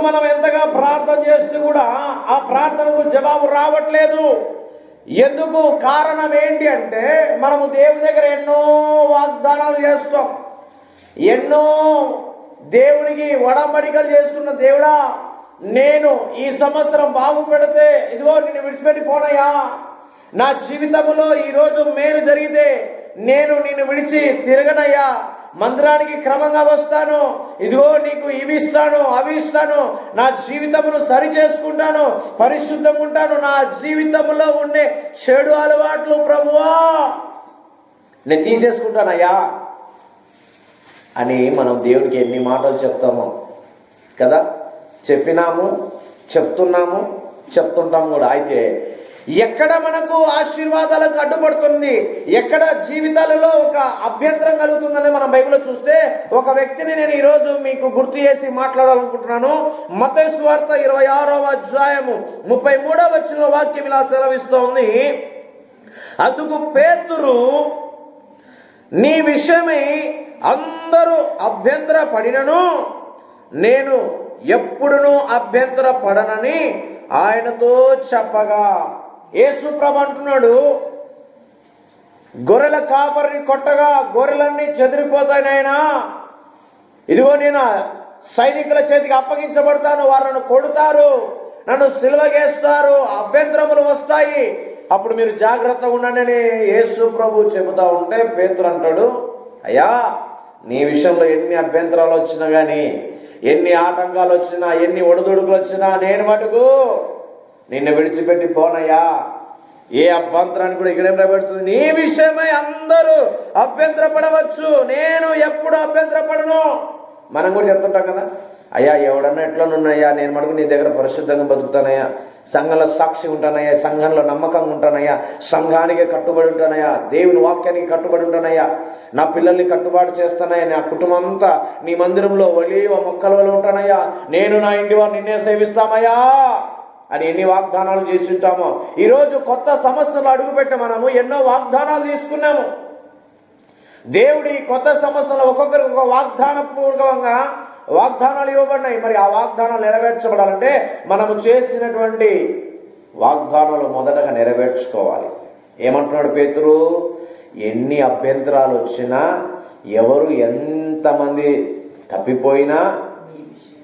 మనం ఎంతగా ప్రార్థన చేస్తూ కూడా ఆ ప్రార్థనకు జవాబు రావట్లేదు? ఎందుకు? కారణం ఏంటి అంటే మనము దేవుని దగ్గర ఎన్నో వాగ్దానాలు చేస్తాం. ఎన్నో దేవునికి వడంబడికలు చేసుకున్న దేవుడా నేను ఈ సంవత్సరం బాగుపెడితే ఇదిగో నిన్ను విడిచిపెట్టి పోనయ్యా. నా జీవితంలో ఈరోజు మేలు జరిగితే నేను నిన్ను విడిచి తిరగనయ్యా. మందిరానికి క్రమంగా వస్తాను. ఇదిగో నీకు ఇవి ఇస్తాను అవి ఇస్తాను. నా జీవితమును సరి చేసుకుంటాను పరిశుద్ధంగా ఉంటాను. నా జీవితంలో ఉండే చెడు అలవాట్లు ప్రభువా నేను తీసేసుకుంటానయ్యా అని మనం దేవునికి ఎన్ని మాటలు చెప్తామో కదా? చెప్పినాము చెప్తున్నాము చెప్తుంటాము కూడా. అయితే ఎక్కడ మనకు ఆశీర్వాదాలకు అడ్డుపడుతుంది ఎక్కడ జీవితాలలో ఒక అభ్యంతరం కలుగుతుందని మనం బైబిల్లో చూస్తే ఒక వ్యక్తిని నేను ఈరోజు మీకు గుర్తు చేసి మాట్లాడాలనుకుంటున్నాను. మత స్వార్థ ఇరవై ఆరవ అధ్యాయము ముప్పై మూడవ వచ్చిన వాక్యం ఇలా సెలవిస్తోంది అందుకు పేతురు నీ విషయమై అందరూ అభ్యంతర పడినను నేను ఎప్పుడునూ అభ్యంతర పడనని ఆయనతో చెప్పగా. యేసుప్రభు అంటున్నాడు గొర్రెల కాపరిని కొట్టగా గొర్రెలన్నీ చెదిరిపోతాయి నాయనా. ఇదిగో నేను సైనికుల చేతికి అప్పగించబడతాను వారు కొడుతారు నన్ను సిలువగేస్తారు అభ్యంతరములు వస్తాయి. అప్పుడు మీరు జాగ్రత్తగా ఉండండి యేసు ప్రభు చెబుతా ఉంటే పేతురు అంటాడు అయ్యా నీ విషయంలో ఎన్ని అభ్యంతరాలు వచ్చినా కానీ ఎన్ని ఆటంకాలు వచ్చినా ఎన్ని ఒడిదుడుకులు వచ్చినా నేను మటుకు నిన్ను విడిచిపెట్టి పోనయ్యా. ఏ అభ్యంతరాన్ని కూడా ఇక్కడేం నిలబెడుతుంది నీ విషయమై అందరూ అభ్యంతరపడవచ్చు. నేను ఎప్పుడు అభ్యంతరపడను? మనం కూడా చెప్తుంటాం కదా. అయ్యా ఎవడన్నా ఎట్లనున్నాయా నేను మటుకు నీ దగ్గర పరిశుద్ధంగా బతుకుతానయ్యా. సంఘంలో సాక్షి ఉంటానయ్యా. సంఘంలో నమ్మకంగా ఉంటానయ్యా. సంఘానికి కట్టుబడి ఉంటానయ్యా. దేవుని వాక్యానికి కట్టుబడి ఉంటానయ్యా. నా పిల్లల్ని కట్టుబాటు చేస్తానయ్యా. నా కుటుంబం అంతా నీ మందిరంలో ఒలివ మొక్కల వల్ల ఉంటానయ్యా. నేను నా ఇంటి వారు నిన్నే సేవిస్తామయ్యా. అని ఎన్ని వాగ్దానాలు చేసి ఉంటామో ఈరోజు కొత్త సమస్యలు అడుగుపెట్ట మనము ఎన్నో వాగ్దానాలు తీసుకున్నాము. దేవుడి కొత్త సంవత్సరంలో ఒక్కొక్కరికి ఒక వాగ్దాన పూర్వకంగా వాగ్దానాలు ఇవ్వబడినాయి. మరి ఆ వాగ్దానాలు నెరవేర్చబడాలంటే మనము చేసినటువంటి వాగ్దానాలు మొదటగా నెరవేర్చుకోవాలి. ఏమంటున్నాడు పేతురు? ఎన్ని అభ్యంతరాలు వచ్చినా ఎవరు ఎంతమంది తప్పిపోయినా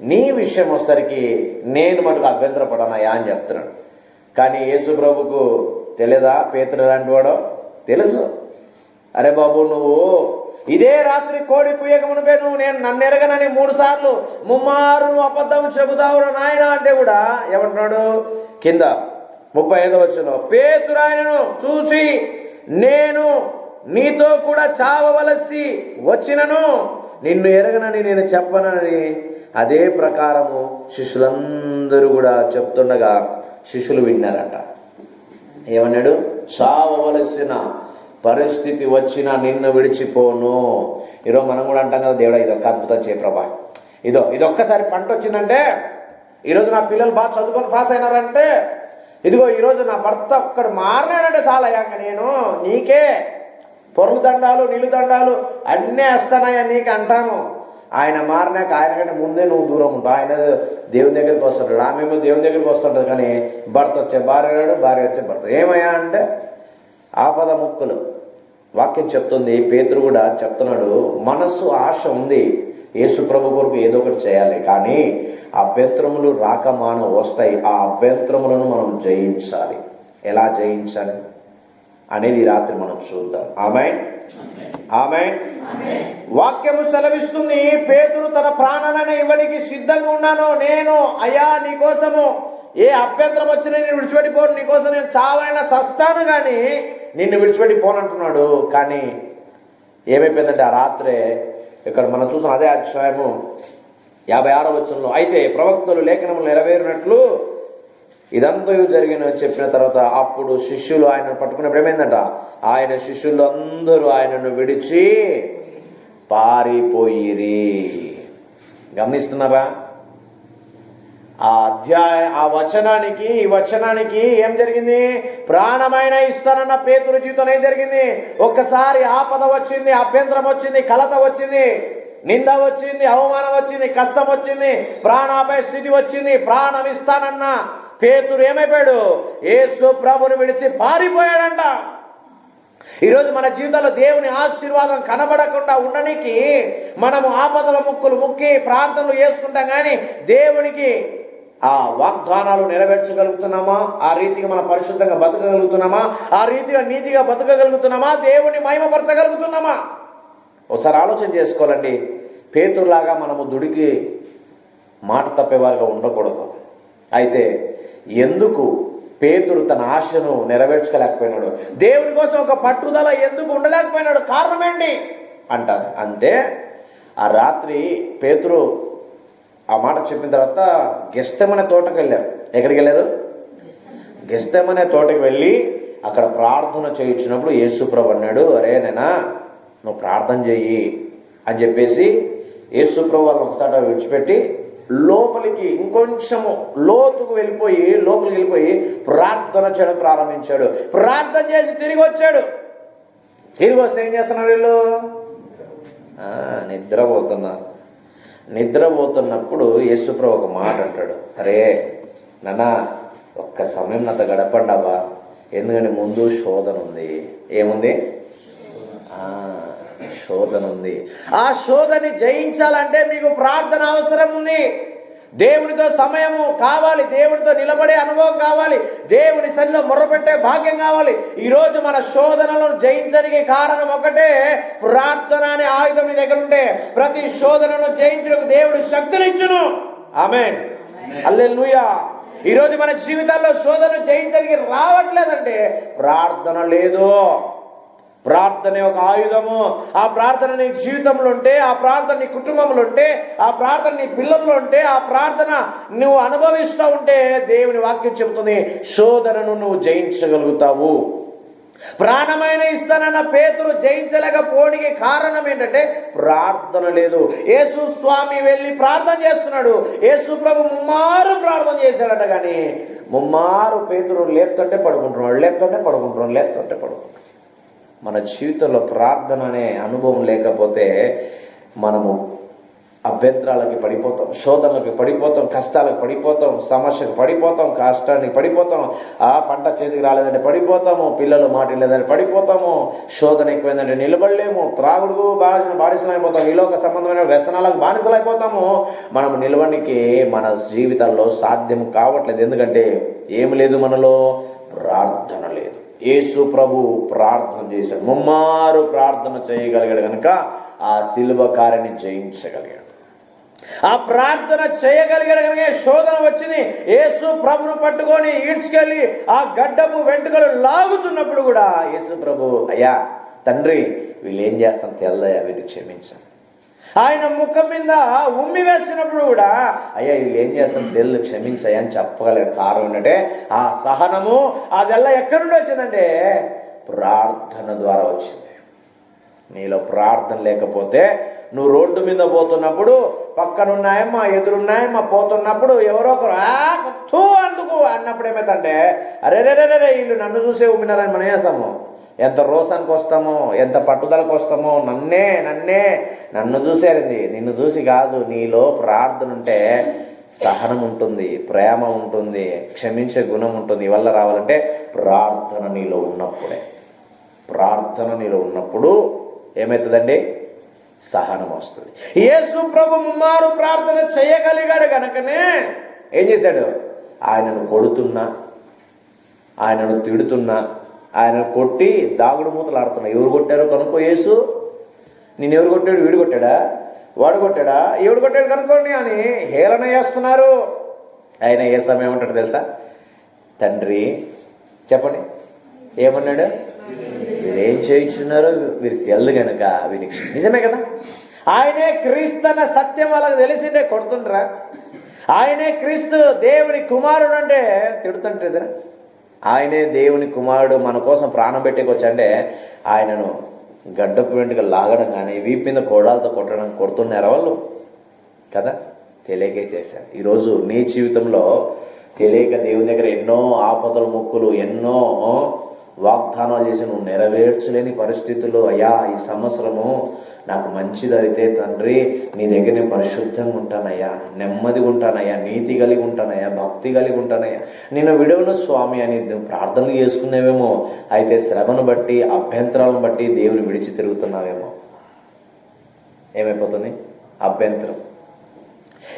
నీ విషయం వచ్చేసరికి నేను మటుకు అభ్యంతరపడనయా అని చెప్తున్నాడు. కానీ యేసు ప్రభుకు తెలియదా పేతురు లాంటి వాడో? తెలుసు. అరే బాబు నువ్వు ఇదే రాత్రి కోడి కుయ్యకమునిపై నువ్వు నేను నన్ను ఎరగనని మూడు సార్లు ముమ్మారు నువ్వు అబద్ధం చెబుతావు నాయన అంటే కూడా ఏమంటున్నాడు? కింద ముప్పై ఐదో వచ్చిన పేతురాయనను చూచి నేను నీతో కూడా చావవలసి వచ్చినను నిన్ను ఎరగనని నేను చెప్పనని అదే ప్రకారము శిష్యులందరూ కూడా చెప్తుండగా శిష్యులు విన్నారట. ఏమన్నాడు? చావవలసిన పరిస్థితి వచ్చినా నిన్ను విడిచిపోను. ఈరోజు మనం కూడా అంటాం కదా దేవుడా ఇదొక్క అద్భుతం చే ప్రభా. ఇదో ఇదొక్కసారి పంట వచ్చిందంటే ఈరోజు నా పిల్లలు బాగా చదువుకొని పాస్ అయినారంటే ఇదిగో ఈరోజు నా భర్త ఒక్కడు మారినాడంటే చాలా అయ్యాక నేను నీకే. పొరుగు దండాలు నీళ్ళు దండాలు అన్నీ వేస్తానయ్యా నీకు అంటాను. ఆయన మారినాక ఆయన కంటే ముందే నువ్వు దూరం ఉంటావు ఆయన దేవుని దగ్గరికి వస్తుంటాడు. ఆమెమో దేవుని దగ్గరికి వస్తుంటుంది కానీ భర్త వచ్చే భార్య రాడు భార్య వచ్చే భర్త. ఏమయ్యా అంటే ఆపద ముక్కులు. వాక్యం చెప్తుంది పేతురు కూడా చెప్తున్నాడు మనస్సు ఆశ ఉంది. యేసు ప్రభు కొరకు ఏదో ఒకటి చేయాలి కానీ అభ్యంతరములు రాకమాన వస్తాయి. ఆ అభ్యంతరములను మనం జయించాలి. ఎలా జయించాలి అనేది రాత్రి మనం చూద్దాం. ఆమె ఆమె వాక్యము సెలవిస్తుంది పేతురు తన ప్రాణాలను ఇవ్వనికి సిద్ధంగా ఉన్నాను నేను అయ్యా నీకోసము ఏ అభ్యంతరం వచ్చినా నేను విడిచిపెట్టిపోను నీకోసం నేను చావైనా చస్తాను కానీ నిన్ను విడిచిపెట్టిపోనంటున్నాడు. కానీ ఏమైపోయిందంటే ఆ రాత్రే ఇక్కడ మనం చూసిన అదే అధ్యాయము యాభై ఆరో వచ్చంలో అయితే ప్రవక్తలు లేఖనములు నెరవేరినట్లు ఇదంతా జరిగిన చెప్పిన తర్వాత అప్పుడు శిష్యులు ఆయన పట్టుకున్నప్పుడు ఏమైందంట ఆయన శిష్యులు అందరూ ఆయనను విడిచి పారిపోయిరి. గమనిస్తున్నారా? ఆ అధ్యాయ ఆ వచనానికి ఈ వచనానికి ఏం జరిగింది? ప్రాణమైన ఇస్తానన్న పేతురు జీవితం ఏం జరిగింది? ఒక్కసారి ఆపద వచ్చింది అభ్యంతరం వచ్చింది కలత వచ్చింది నింద వచ్చింది అవమానం వచ్చింది కష్టం వచ్చింది ప్రాణాపాయ స్థితి వచ్చింది ప్రాణం ఇస్తానన్నా పేతురు ఏమైపోయాడు? యేసు ప్రభుని విడిచి పారిపోయాడంట. ఈరోజు మన జీవితంలో దేవుని ఆశీర్వాదం కనబడకుండా ఉండడానికి మనము ఆపదల ముక్కులు ముక్కి ప్రార్థనలు చేసుకుంటాం కానీ దేవునికి ఆ వాగ్దానాలు నెరవేర్చగలుగుతున్నామా? ఆ రీతిగా మన పరిశుద్ధంగా బతకగలుగుతున్నామా? ఆ రీతిగా నీతిగా బతకగలుగుతున్నామా? దేవుని మహిమపరచగలుగుతున్నామా? ఒకసారి ఆలోచన చేసుకోవాలండి. పేతులాగా మనము దుడికి మాట తప్పేవారుగా ఉండకూడదు. అయితే ఎందుకు పేతురు తన ఆశను నెరవేర్చుకోలేకపోయినాడు? దేవుని కోసం ఒక పట్టుదల ఎందుకు ఉండలేకపోయినాడు? కారణం ఏంటి? అంటారు. అంటే ఆ రాత్రి పేతురు ఆ మాట చెప్పిన తర్వాత గెస్తమనే తోటకు వెళ్ళారు. ఎక్కడికి వెళ్ళారు? గెస్తమనే తోటకి వెళ్ళి అక్కడ ప్రార్థన చేయించినప్పుడు యేసుప్రభు అన్నాడు అరే నేనా నువ్వు ప్రార్థన చెయ్యి అని చెప్పేసి యేసుప్రభు వాళ్ళని ఒకసారి విడిచిపెట్టి లోపలికి ఇంకొంచెము లోతుకు వెళ్ళిపోయి లోపలికి వెళ్ళిపోయి ప్రార్థన చేయడం ప్రారంభించాడు. ప్రార్థన చేసి తిరిగి వచ్చాడు. తిరిగి వస్తే ఏం చేస్తున్నారు వీళ్ళు? నిద్రపోతున్నారు నిద్రపోతున్నప్పుడు యేసుప్రభు ఒక మాట అంటాడు. అరే నానా ఒక్క సమయం నాతో గడపండావా ఎందుకంటే ముందు శోధన ఉంది. ఏముంది? శోధన ఉంది ఆ శోధని జయించాలంటే మీకు ప్రార్థన అవసరం ఉంది. దేవునితో సమయము కావాలి దేవునితో నిలబడే అనుభవం కావాలి దేవుని సన్నిలో మొర్రపెట్టే భాగ్యం కావాలి. ఈరోజు మన శోధనలను జయించడానికి కారణం ఒకటే ప్రార్థన అనే ఆయుధం మీ దగ్గర ఉంటే ప్రతి శోధనను జయించడానికి దేవుడు శక్తినిచ్చును. ఆమె అల్లెలుయా ఈరోజు మన జీవితాల్లో శోధన జయించడానికి రావట్లేదంటే ప్రార్థన లేదు. ప్రార్థన ఒక ఆయుధము. ఆ ప్రార్థన నీ జీవితంలో ఉంటే ఆ ప్రార్థన నీ కుటుంబంలో ఉంటే ఆ ప్రార్థన నీ పిల్లల్లో ఉంటే ఆ ప్రార్థన నువ్వు అనుభవిస్తూ ఉంటే దేవుని వాక్యం చెబుతుంది శోధనను నువ్వు జయించగలుగుతావు. ప్రాణమైన ఇస్తానన్న పేతులు జయించలేకపోవడానికి కారణం ఏంటంటే ప్రార్థన లేదు. యేసు స్వామి వెళ్ళి ప్రార్థన చేస్తున్నాడు. యేసు ప్రభు ముమ్మారు ప్రార్థన చేశాడట కానీ ముమ్మారు పేతురు లేపుతుంటే పడుకుంటున్నాడు లేపుతుంటే పడుకుంటున్నాడు లేపుతుంటే పడుకుంటున్నాడు. మన జీవితంలో ప్రార్థన అనే అనుభవం లేకపోతే మనము అభ్యంతరాలకి పడిపోతాం శోధనలకు పడిపోతాం కష్టాలకు పడిపోతాం సమస్యకు పడిపోతాం కష్టానికి పడిపోతాం ఆ పంట చేతికి రాలేదంటే పడిపోతాము పిల్లలు మాట లేదంటే పడిపోతాము శోధన ఎక్కువైందంటే నిలబడలేము త్రాగుడుకు బాగా బానిసలైపోతాం అయిపోతాం ఈలోక సంబంధమైన వ్యసనాలకు బానిసలైపోతాము. మనం నిలవడానికి మన జీవితాల్లో సాధ్యం కావట్లేదు. ఎందుకంటే ఏమి లేదు మనలో? ప్రార్థన యేసు ప్రభు ప్రార్థన చేశాడు. ముమ్మారు ప్రార్థన చేయగలిగాడు కనుక ఆ శిల్వ కార్యని జయించగలిగాడు. ఆ ప్రార్థన చేయగలిగాడు కనుక శోధన వచ్చింది? యేసు ప్రభును పట్టుకొని ఈడ్చుకెళ్ళి ఆ గడ్డపు వెంట్రుకలు లాగుతున్నప్పుడు కూడా యేసు ప్రభు అయ్యా తండ్రి వీళ్ళు ఏం చేస్తాం తెల్లయ్యా వీళ్ళు క్షమించాను ఆయన ముఖం మీద ఉమ్మి వేసినప్పుడు కూడా అయ్యా వీళ్ళు ఏం చేస్తాం తెల్లు క్షమించయ్యా అని చెప్పగలిగిన కారణం ఏంటంటే ఆ సహనము అదెల్లా ఎక్కడి నుండి వచ్చిందంటే ప్రార్థన ద్వారా వచ్చింది. నీలో ప్రార్థన లేకపోతే నువ్వు రోడ్డు మీద పోతున్నప్పుడు పక్కనున్నాయమ్మా ఎదురున్నాయమ్మా పోతున్నప్పుడు ఎవరో ఒకరు "ఆ, తూ అందుకు అన్నప్పుడు ఏమైందంటే అరే రే రే రే రే, వీళ్ళు నన్ను చూసే ఉమ్మినారని మనం వేసాము ఎంత రోసానికి వస్తామో ఎంత పట్టుదలకు వస్తామో నన్నే నన్నే నన్ను చూసేది నిన్ను చూసి కాదు నీలో ప్రార్థన ఉంటే సహనం ఉంటుంది ప్రేమ ఉంటుంది క్షమించే గుణం ఉంటుంది. ఇవల్ల రావాలంటే ప్రార్థన నీలో ఉన్నప్పుడే. ప్రార్థన నీలో ఉన్నప్పుడు ఏమవుతుందండి సహనం వస్తుంది. యేసు ప్రభు ముమ్మారు ప్రార్థన చేయగలిగాడు కనుకనే ఏం చేశాడు? ఆయనను కొడుతున్నా ఆయనను తిడుతున్నా ఆయన కొట్టి దాగుడు మూతలు ఆడుతున్నాయి. ఎవరు కొట్టారో కనుక్కో యేసు. నేను ఎవరు కొట్టాడు? వీడు కొట్టాడా? వాడు కొట్టాడా? ఎవడు కొట్టాడు కనుక్కోండి అని హేళన చేస్తున్నారు. ఆయన ఏ సమయం ఉంటాడు తెలుసా? తండ్రి చెప్పండి. ఏమన్నాడు? వీరేం చేయించున్నారు వీరికి తెల్లు కనుక వీరికి నిజమే కదా? ఆయనే క్రీస్తన్న సత్యం వాళ్ళకి తెలిసిందే కొడుతుండ్రా. ఆయనే క్రీస్తు దేవుని కుమారుడు అంటే తిడుతుంటేదిరా ఆయనే దేవుని కుమారుడు మన కోసం ప్రాణం పెట్టేకొచ్చంటే ఆయనను గడ్డపు వెంటగా లాగడం కానీ వీపు మీద కోడాలతో కొట్టడం కొడుతున్నారు వాళ్ళు? కదా? తెలియకే చేశారు. ఈరోజు నీ జీవితంలో తెలియక దేవుని దగ్గర ఎన్నో ఆపదల ముక్కులు ఎన్నో వాగ్దానాలు చేసి నువ్వు నెరవేర్చలేని పరిస్థితుల్లో అయ్యా ఈ సంవత్సరము నాకు మంచిది అయితే తండ్రి నీ దగ్గర నేను పరిశుద్ధంగా ఉంటానయ్యా నెమ్మదిగా ఉంటానయ్యా నీతి కలిగి ఉంటానయ్యా భక్తి కలిగి ఉంటానయ్యా. నేను విడవను స్వామి అని ప్రార్థనలు చేసుకునేవేమో అయితే శ్రమను బట్టి అభ్యంతరాలను బట్టి దేవుని విడిచి తిరుగుతున్నావేమో. ఏమైపోతుంది? అభ్యంతరం.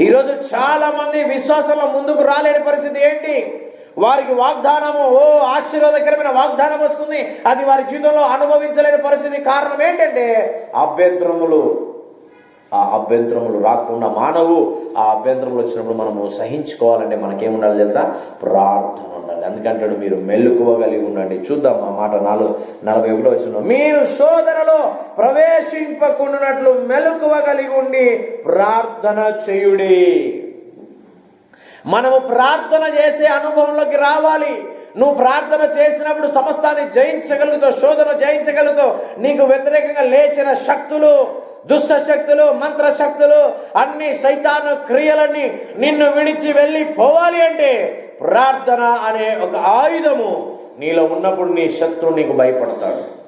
ఈరోజు చాలామంది విశ్వాసంలో ముందుకు రాలేని పరిస్థితి ఏంటి? వారికి వాగ్దానము ఓ ఆశీర్వాదకరమైన వాగ్దానం వస్తుంది. అది వారి జీవితంలో అనుభవించలేని పరిస్థితి కారణం ఏంటంటే అభ్యంతరములు. ఆ అభ్యంతరములు రాకుండా మానవు ఆ అభ్యంతరములు వచ్చినప్పుడు మనము సహించుకోవాలంటే మనకేముండాలి తెలుసా? ప్రార్థన ఉండాలి. ఎందుకంటే మీరు మెల్లుకోగలిగి ఉండండి. చూద్దాం ఆ మాట నాలుగు నలభై ఒకటో వచ్చిన మీరు శోధనలో ప్రవేశింపకుండానట్లు మెలుకువగలిగి ఉండి ప్రార్థన చేయుడి. మనము ప్రార్థన చేసే అనుభవంలోకి రావాలి. నువ్వు ప్రార్థన చేసినప్పుడు సమస్తాన్ని జయించగలుగుతావు శోధన జయించగలుగుతావు. నీకు వ్యతిరేకంగా లేచిన శక్తులు దుష్టశక్తులు శక్తులు మంత్ర శక్తులు అన్ని సైతాను క్రియలన్నీ నిన్ను విడిచి వెళ్ళి పోవాలి అంటే ప్రార్థన అనే ఒక ఆయుధము నీలో ఉన్నప్పుడు నీ శత్రువు నీకు భయపడతాడు.